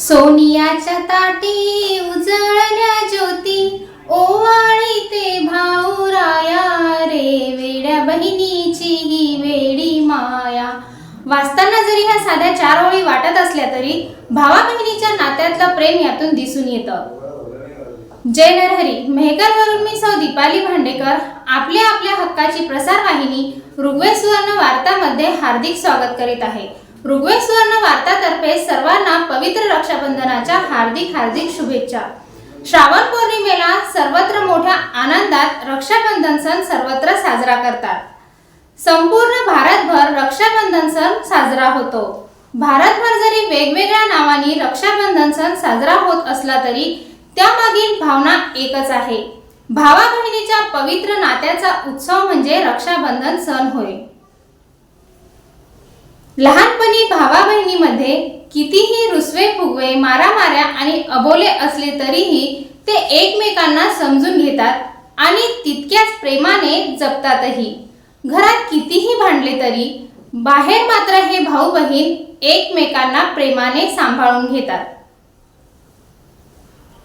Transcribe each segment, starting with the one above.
सोनियाच्या ताटी उजळल्या ज्योती. ओवाळी ते भाऊराया रे वेड्या बहिणीची ही वेडी माया. वाचताना जरी ह्या साध्या चार ओळी वाटत असल्या तरी भावा बहिणीच्या नात्यातलं प्रेम यातून दिसून येतं. जय नरहरी मेहकरवरून मी सौ दीपाली भांडेकर आपल्या आपल्या हक्काची प्रसार वाहिनी ऋग्वेद सुवर्ण वार्तामध्ये हार्दिक स्वागत करीत आहे. ऋग्वेद सुवर्ण वार्तातर्फे सर्वांना पवित्र रक्षाबंधनाच्या हार्दिक हार्दिक शुभेच्छा. श्रावण पौर्णिमेला सर्वत्र मोठ्या आनंदात रक्षाबंधन सण सर्वत्र साजरा करतात. संपूर्ण भारतभर रक्षाबंधन सण साजरा होतो. भारतभर जरी वेगवेगळ्या नावाने रक्षाबंधन सण साजरा होत असला तरी त्यामागील भावना एकच आहे. भावा बहिणीच्या पवित्र नात्याचा उत्सव म्हणजे रक्षाबंधन सण होय. लहानपणी भावा बहिणीमध्ये कितीही रुसवे फुगवे मारामाऱ्या आणि अबोले असले तरीही ते एकमेकांना समजून घेतात आणि तितक्याच प्रेमाने जपतातही. घरात कितीही भांडले तरी बाहेर मात्र हे भाऊ बहीण एकमेकांना प्रेमाने सांभाळून घेतात.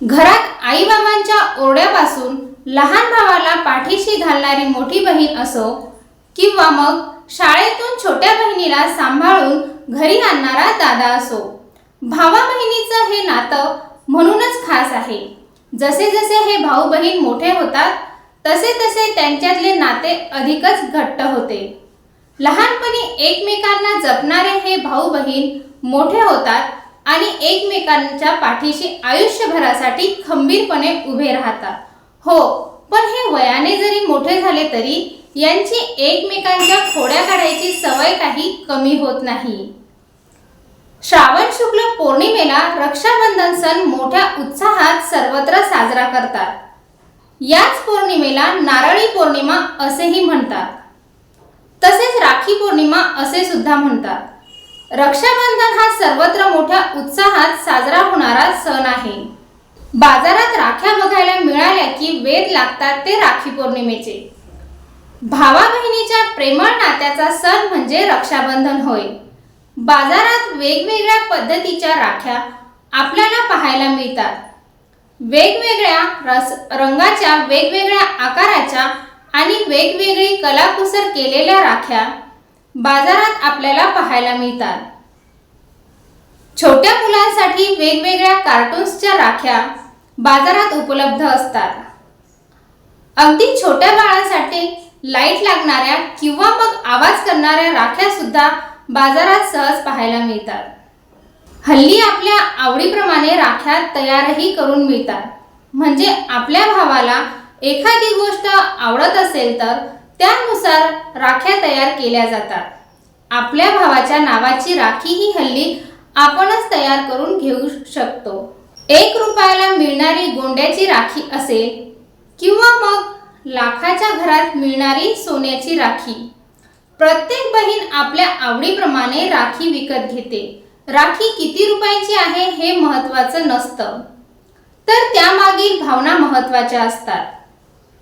घरात आई बाबांच्या ओरड्यापासून लहान भावाला पाठीशी घालणारी मोठी बहीण असो किंवा मग शाळेतून छोट्या बहिणीला सांभाळून घरी आणणारा दादा असो. भावा बहिणीचं हे नातं म्हणूनच खास आहे. जसे जसे हे भाऊ बहीण मोठे होतात तसे तसे त्यांच्यातले नाते अधिकच घट्ट होते. लहानपणी एकमेकांना जपणारे हे भाऊ बहीण मोठे होतात आणि एकमेकांच्या पाठीशी आयुष्यभरासाठी खंबीरपणे उभे राहतात. हो पण हे वयाने जरी मोठे झाले तरी यांची एकमेकांच्या खोड्या काढायची सवय काही कमी होत नाही. श्रावण शुक्ल पौर्णिमेला रक्षाबंधन सण मोठ्या उत्साहात सर्वत्र साजरा करतात. याच पौर्णिमेला नारळी पौर्णिमा असेही म्हणतात. तसेच राखी पौर्णिमा असे सुद्धा म्हणतात. रक्षाबंधन हा सर्वत्र मोठ्या उत्साहात साजरा होणारा सण आहे. बाजारात राख्या बघायला मिळाल्या की वेद लागतात ते राखी पौर्णिमेचे. भावा बहिणीच्या प्रेमळ नात्याचा सण म्हणजे रक्षाबंधन होय. बाजारात वेगवेगळ्या पद्धतीच्या राख्या आपल्याला पाहायला मिळतात. वेगवेगळ्या रस रंगाच्या वेगवेगळ्या आकाराच्या आणि वेगवेगळी कलाकुसर केलेल्या राख्या बाजारात आपल्याला पाहायला मिळतात. छोट्या मुलांसाठी वेगवेगळ्या कार्टून्सच्या राख्या बाजारात उपलब्ध असतात. अगदी छोट्या बाळासाठी लाइट लागणाऱ्या किंवा मग आवाज करणाऱ्या राख्या सुद्धा बाजारात सहज पाहायला मिळतात. हल्ली आपल्या आवडीप्रमाणे राख्या तयारही करून मिळतात. म्हणजे आपल्या भावाला एखादी गोष्ट आवडत असेल तर त्यानुसार राख्या तयार केल्या जातात. आपल्या भावाच्या नावाची राखी ही हल्ली आपणच तयार करून घेऊ शकतो. एक रुपयाला मिळणारी गोंड्याची राखी असेल किंवा मग लाखाच्या घरात मिळणारी सोन्याची राखी. प्रत्येक बहीण आपल्या आवडीप्रमाणे राखी विकत घेते. राखी किती रुपयाची आहे हे महत्त्वाचं नसतं. तर त्यामागील भावना महत्त्वाच्या असतात.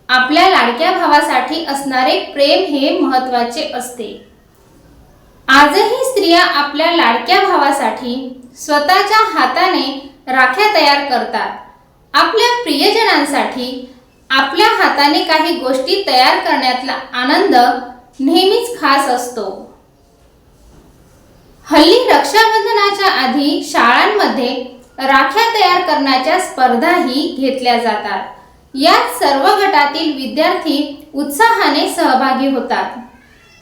आपल्या लाडक्या भावासाठी असणारे प्रेम हे महत्त्वाचे असते. आजही स्त्रिया आपल्या लाडक्या भावासाठी स्वतःच्या हाताने राख्या तयार करतात. आपल्या प्रियजनांसाठी आपल्या हाताने काही गोष्टी तयार करण्यातला आनंद नेहमीच खास असतो. हल्ली रक्षाबंधनाच्या आधी शाळांमध्ये राख्या तयार करण्याच्या स्पर्धाही घेतल्या जातात. यात सर्व गटातील विद्यार्थी उत्साहाने सहभागी होतात.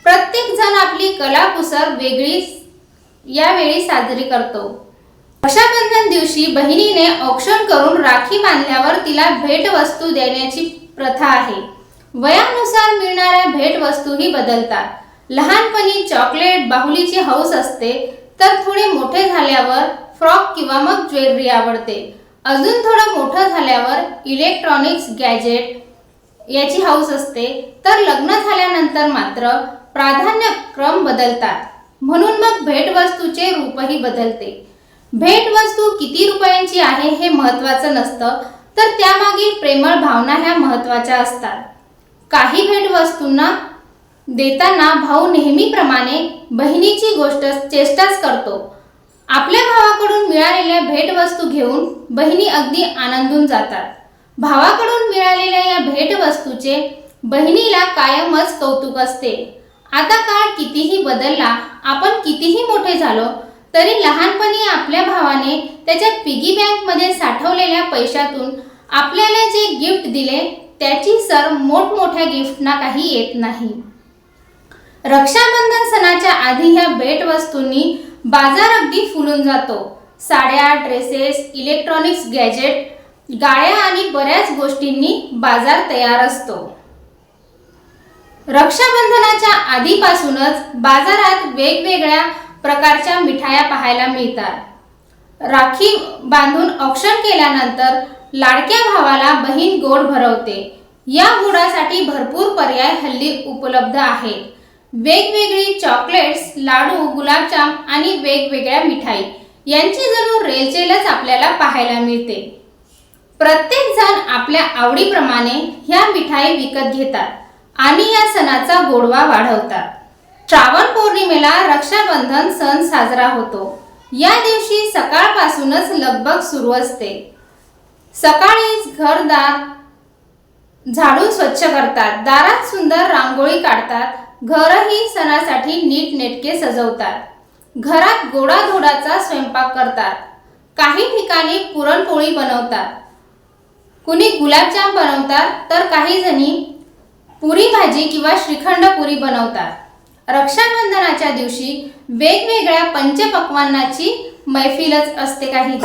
प्रत्येक जण आपली कलाकुसर वेगळी यावेळी साजरी करतो. रक्षाबंधन दिवशी बहिणीने औक्षण करून राखी बांधल्यावर तिला भेटवस्तू देण्याची प्रथा आहे. वयानुसार मिळणाऱ्या भेटवस्तूही बदलतात. लहानपणी चॉकलेट बाहुलीची हौस असते तर थोडे मोठे झाल्यावर फ्रॉक किंवा मग ज्वेलरी आवडते. अजून थोडं मोठं झाल्यावर इलेक्ट्रॉनिक्स गॅजेट याची हौस असते तर लग्न झाल्यानंतर मात्र प्राधान्यक्रम बदलतात. म्हणून मग भेटवस्तूचे रूपही बदलते. भेटवस्तू किती रुपयांची आहे हे महत्त्वाचं नसतं तर त्यामागील प्रेमळ भावना ह्या महत्त्वाच्या असतात. काही भेटवस्तूंना देताना भाऊ नेहमीप्रमाणे बहिणीची गोष्ट चेष्टाच करतो. आपल्या भावाकडून मिळालेल्या भेटवस्तू भेटवस्तू घेऊन बहिणी अगदी आनंदून जातात. भावाकडून मिळालेल्या या भेटवस्तूचे बहिणीला कायमच कौतुक असते. आता काळ कितीही बदलला आपण कितीही मोठे झालो तरी लहानपणी आपल्या भावाने त्याच्या पिगी बँकमध्ये साठवलेल्या पैशातून आपल्याला जे गिफ्ट दिले त्याची सर मोठमोठ्या गिफ्टना काही येत नाही. रक्षाबंधन सणाच्या आधी ह्या भेटवस्तूंनी बाजार अगदी फुलून जातो. साड्या ड्रेसेस इलेक्ट्रॉनिक्स गॅजेट गाड्या आणि बऱ्याच गोष्टींनी बाजार तयार असतो. रक्षाबंधनाच्या आधीपासूनच बाजारात वेगवेगळ्या प्रकारच्या मिठाया पाहायला मिळतात. राखी बांधून औक्षण केल्यानंतर लाडक्या भावाला बहीण गोड भरवते. या गुडासाठी भरपूर पर्याय हल्ली उपलब्ध आहेत. वेगवेगळी चॉकलेट्स लाडू गुलाबजाम आणि वेगवेगळ्या मिठाई यांची जणू रेलचेलच आपल्याला पाहायला मिळते. प्रत्येक जण आपल्या आवडीप्रमाणे ह्या मिठाई विकत घेतात आणि या सणाचा गोडवा वाढवतात. श्रावण पौर्णिमेला रक्षाबंधन सण साजरा होतो. या दिवशी सकाळपासूनच लगबग सुरू असते. सकाळीच घरदार झाडून स्वच्छ करतात. दारात सुंदर रांगोळी काढतात. घरही सणासाठी नीट नेटके सजवतात. घरात गोडाधोडाचा स्वयंपाक करतात. काही ठिकाणी पुरणपोळी बनवतात. कुणी गुलाबजाम बनवतात तर काही जणी पुरी भाजी किंवा श्रीखंड पुरी बनवतात. रक्षाबंधनाच्या दिवशी वेगवेगळ्या पंचपक्वांनाची मैफिलच असते काही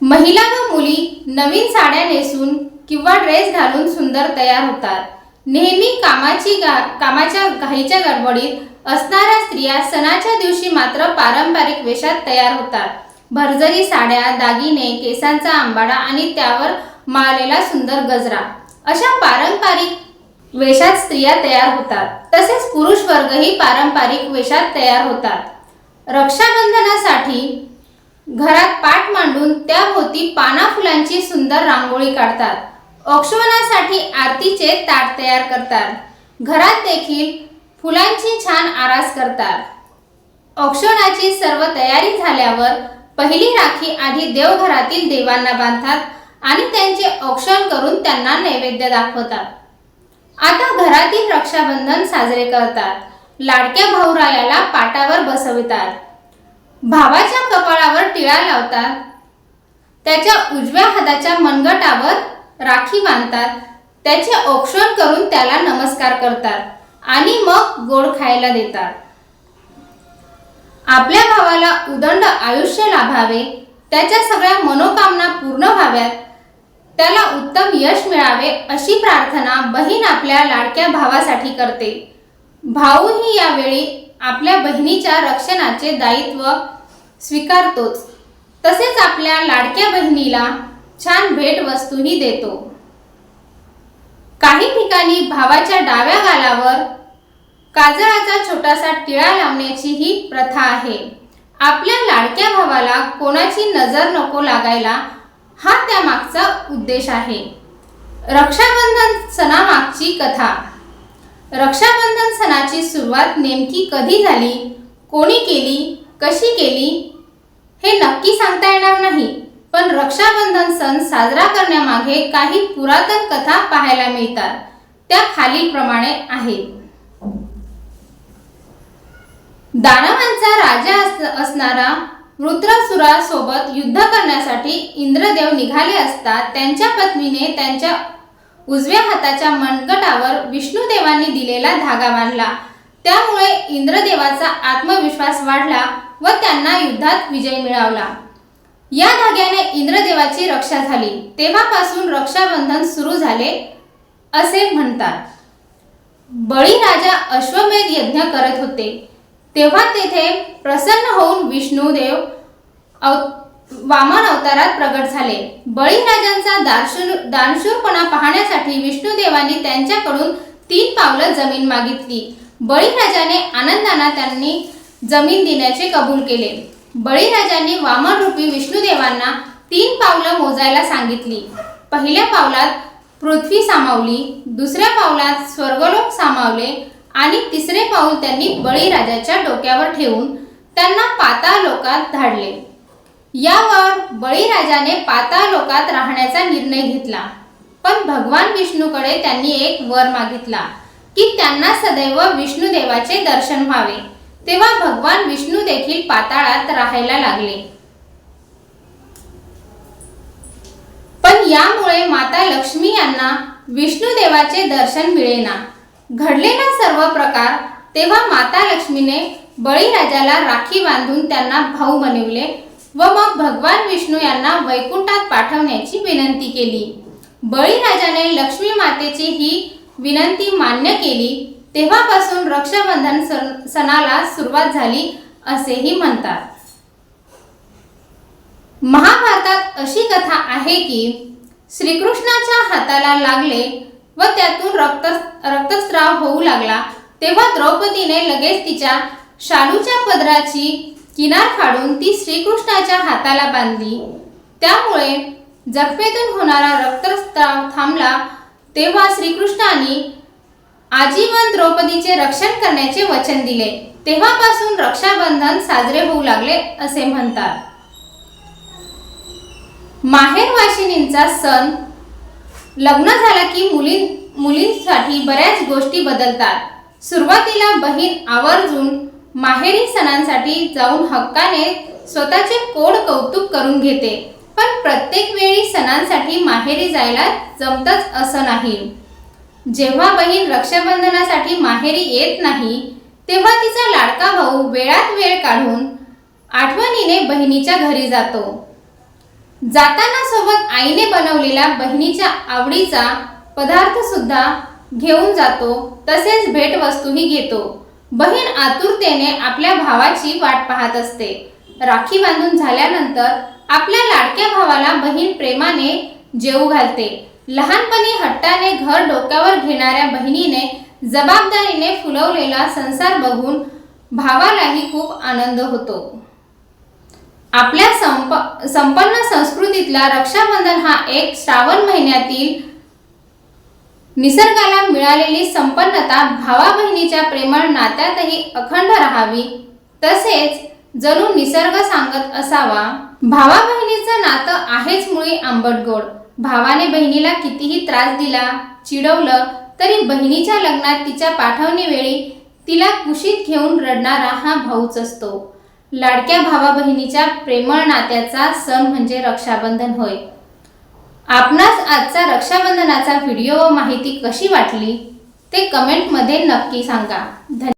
महिला व मुली नवीन साड्या नेसून किंवा ड्रेस घालून सुंदर तयार होतात. नेहमी कामाची गा कामाच्या घाईच्या गडबडीत असणाऱ्या स्त्रिया सणाच्या दिवशी मात्र पारंपरिक वेशात तयार होतात. भरजरी साड्या दागिने केसांचा आंबाडा आणि त्यावर माळलेला सुंदर गजरा. अशा पारंपरिक वेशात स्त्रिया तयार होतात. तसेच पुरुष वर्गही पारंपरिक वेशात तयार होतात. रक्षाबंधनासाठी घरात पाठ मांडून त्याभोवती पाना फुलांची सुंदर रांगोळी काढतात. औक्षवनासाठी आरतीचे ताट तयार करतात. घरात देखील फुलांची छान आरास करतात. औक्षणाची सर्व तयारी झाल्यावर पहिली राखी आधी देवघरातील देवांना बांधतात आणि त्यांचे औक्षण करून त्यांना नैवेद्य दाखवतात. आता घरातील रक्षाबंधन साजरे करतात. लाडक्या भाऊरायाला पाटावर बसवितात. भावाच्या कपाळावर टिळा लावतात. त्याच्या उजव्या हाताच्या मनगटावर राखी बांधतात. त्याचे औक्षण करून त्याला नमस्कार करतात आणि मग गोड खायला देतात. आपल्या भावाला उदंड आयुष्य लाभावे त्याच्या सगळ्या मनोकामना पूर्ण व्हाव्यात त्याला उत्तम यश मिळावे अशी प्रार्थना बहीण आपल्या लाडक्या भावासाठी करते. भाऊही यावेळी आपल्या बहिणीच्या रक्षणाचे दायित्व स्वीकारतोच. तसेच आपल्या लाडक्या बहिणीला छान भेटवस्तूही देतो. काही ठिकाणी भावाच्या डाव्या गालावर काजळाचा छोटासा टिळा लावण्याची ही प्रथा आहे. आपल्या लाडक्या भावाला कोणाची नजर नको लागायला हा त्यामागचा उद्देश आहे. रक्षाबंधन सणामागची कथा. रक्षाबंधन सणाची सुरुवात नेमकी कधी झाली? कोणी केली? कशी केली? हे नक्की सांगता येणार नाही पण रक्षाबंधन सण साजरा करण्यामागे काही पुरातन कथा पाहायला मिळतात. त्या खालीलप्रमाणे आहेत. दानवांचा राजा अस- असणारा वृत्रसुरासोबत युद्ध करण्यासाठी इंद्रदेव निघाले असता त्यांच्या पत्नीने त्यांच्या उजव्या हाताच्या मनगटावर विष्णुदेवांनी दिलेला धागा बांधला. त्यामुळे इंद्रदेवाचा आत्मविश्वास वाढला व त्यांना युद्धात विजय मिळवला या धाग्याने इंद्रदेवाची रक्षा झाली. तेव्हापासून रक्षाबंधन सुरू झाले असे म्हणतात. बळीराजा अश्वमेध यज्ञ करत होते. तेव्हा तेथे प्रसन्न होऊन विष्णुदेव अव वामन अवतारात प्रगट झाले. बळीराजांचा दानशूर दानशूरपणा पाहण्यासाठी विष्णुदेवांनी त्यांच्याकडून तीन पावलं जमीन मागितली. बळीराजाने आनंदाना त्यांनी जमीन देण्याचे कबूल केले. बळीराजांनी वामन रूपी विष्णुदेवांना तीन पावलं मोजायला सांगितली. पहिल्या पावलात पृथ्वी सामावली दुसऱ्या पावलात स्वर्गलोक सामावले आणि तिसरे पाऊल त्यांनी बळीराजाच्या डोक्यावर ठेवून त्यांना पाताळ लोकात धाडले. यावर बळीराजाने पाताळ लोकात राहण्याचा निर्णय घेतला. पण भगवान विष्णूकडे त्यांनी एक वर मागितला की त्यांना सदैव विष्णुदेवाचे दर्शन व्हावे. तेव्हा भगवान विष्णू देखील पाताळात राहायला लागले. पण यामुळे माता लक्ष्मी यांना विष्णुदेवाचे दर्शन मिळेना. घडलेला सर्व प्रकार तेव्हा माता लक्ष्मीने बळीराजाला राखी बांधून त्यांना भाऊ बनवले व मग भगवान विष्णू यांना वैकुंठात पाठवण्याची विनंती केली. बळीराजाने लक्ष्मी मातेची ही विनंती मान्य केली तेव्हापासून रक्षाबंधन सण- सणाला सुरुवात झाली असेही म्हणतात. महाभारतात अशी कथा आहे की श्रीकृष्णाच्या हाताला लागले व त्यातून रक्त रक्तस्राव होऊ लागला. तेव्हा द्रौपदीने लगेच तिच्या शालूच्या पदराची किनार फाडून ती श्रीकृष्णाच्या हाताला बांधली. त्यामुळे जखमेतून होणारा रक्तस्राव थांबला तेव्हा श्रीकृष्णाने आजीवन द्रौपदीचे रक्षण करण्याचे वचन दिले. तेव्हापासून रक्षाबंधन साजरे होऊ लागले असे म्हणतात. माहेर वाशिनींचा सण लग्न झालं की मुली मुलींसाठी बऱ्याच गोष्टी बदलतात. सुरुवातीला बहीण आवर्जून माहेरी सणांसाठी जाऊन हक्काने स्वतःचे कोड कौतुक करून घेते. पण प्रत्येक वेळी सणांसाठी माहेरी जायला जमतच असं नाही. जेव्हा बहीण रक्षाबंधनासाठी माहेरी येत नाही तेव्हा तिचा लाडका भाऊ वेळात वेळ काढून आठवणीने बहिणीच्या घरी जातो. जाताना सोबत आईने बनवलेला बहिणीच्या आवडीचा पदार्थ सुद्धा घेऊन जातो तसेच भेटवस्तूही घेतो. बहीण आतुरतेने आपल्या भावाची वाट पाहत असते. राखी बांधून झाल्यानंतर आपल्या लाडक्या भावाला बहीण प्रेमाने जेवू घालते. लहानपणी हट्टाने घर डोक्यावर घेणाऱ्या बहिणीने जबाबदारीने फुलवलेला संसार बघून भावालाही खूप आनंद होतो. आपल्या संप संपन्न संस्कृतीतला रक्षाबंधन हा एक श्रावण महिन्यातील निसर्गाला मिळालेली संपन्नता भावा बहिणीच्या प्रेमळ नात्यातही अखंड राहावी. तसेच जणू निसर्ग सांगत असावा. भावा बहिणीचं नातं आहेच मुळी आंबट गोड भावाने बहिणीला कितीही त्रास दिला चिडवलं तरी बहिणीच्या लग्नात तिच्या पाठवणीवेळी तिला कुशीत घेऊन रडणारा हा भाऊच असतो. लाडक्या भावा बहिणीच्या प्रेमळ नात्याचा सण म्हणजे रक्षाबंधन होय. आपणास आजचा रक्षाबंधनाचा व्हिडिओ व माहिती कशी वाटली ते कमेंटमध्ये नक्की सांगा. धन्यवाद